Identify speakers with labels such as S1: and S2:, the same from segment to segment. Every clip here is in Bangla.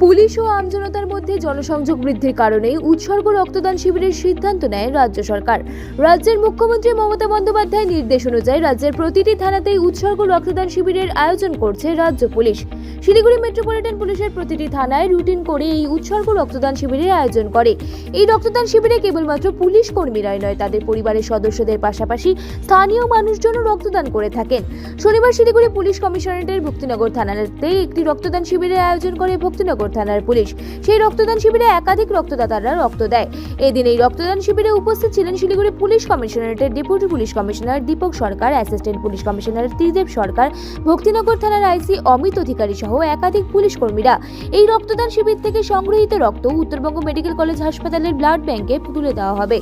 S1: পুলিশ ও আমজনতার মধ্যে জনসংযোগ বৃদ্ধির কারণেই উৎসর্গ রক্তদান শিবিরের সিদ্ধান্ত নেয় রাজ্য সরকার। রাজ্যের মুখ্যমন্ত্রী মমতা বন্দ্যোপাধ্যায় নির্দেশ অনুযায়ী রাজ্যের প্রতিটি থানাতেই উৎসর্গ রক্তদান শিবিরের আয়োজন করছে রাজ্য পুলিশ। শিলিগুড়ি মেট্রোপলিটন পুলিশের প্রতিটি থানায় রুটিন করে এই উৎসর্গ রক্তদান শিবিরের আয়োজন করে। এই রক্তদান শিবিরে কেবলমাত্র পুলিশ কর্মীরাই নয়, তাদের পরিবারের সদস্যদের পাশাপাশি স্থানীয় মানুষজনও রক্তদান করে থাকেন। শনিবার শিলিগুড়ি পুলিশ কমিশনারেটের ভক্তিনগর থানাতে একটি রক্তদান শিবিরের আয়োজন করে ভক্তিনগর থানার পুলিশ। সেই রক্তদান শিবিরে একাধিক রক্তদাতারা রক্ত দেয়। এদিন এই রক্তদান শিবিরে উপস্থিত ছিলেন Siliguri police কমিশনারেটের deputy police commissioner Dipak Sarkar, assistant police commissioner Tridev Sarkar, Bhaktinagar থানার আইসি অমিত অধিকারী সহ একাধিক পুলিশ কর্মীরা। এই রক্তদান শিবির থেকে সংগৃহীত রক্ত উত্তরবঙ্গ মেডিকেল কলেজ হাসপাতালের ব্লাড ব্যাংকে তুলে দেওয়া হবে।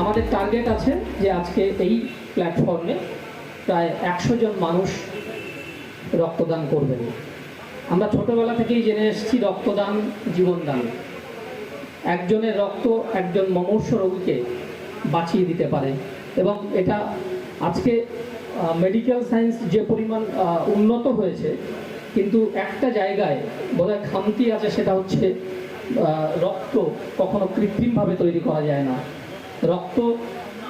S2: আমাদের টার্গেট আছে যে আজকে এই প্ল্যাটফর্মে প্রায় একশো জন মানুষ রক্তদান করবেন। আমরা ছোটবেলা থেকেই জেনে এসেছি রক্তদান জীবনদান একজনের রক্ত একজন মমর্ষ রোগীকে বাঁচিয়ে দিতে পারে এবং এটা আজকে মেডিকেল সায়েন্স যে পরিমাণ উন্নত হয়েছে, কিন্তু একটা জায়গায় বোধহয় খামতি আছে, সেটা হচ্ছে রক্ত কখনো কৃত্রিমভাবে তৈরি করা যায় না। রক্ত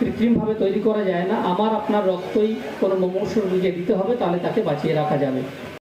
S2: কৃত্রিমভাবে তৈরি করা যায় না। আমার আপনার রক্তই কোনো মমর্ষ রোগীকে দিতে হবে, তাহলে তাকে বাঁচিয়ে রাখা যাবে।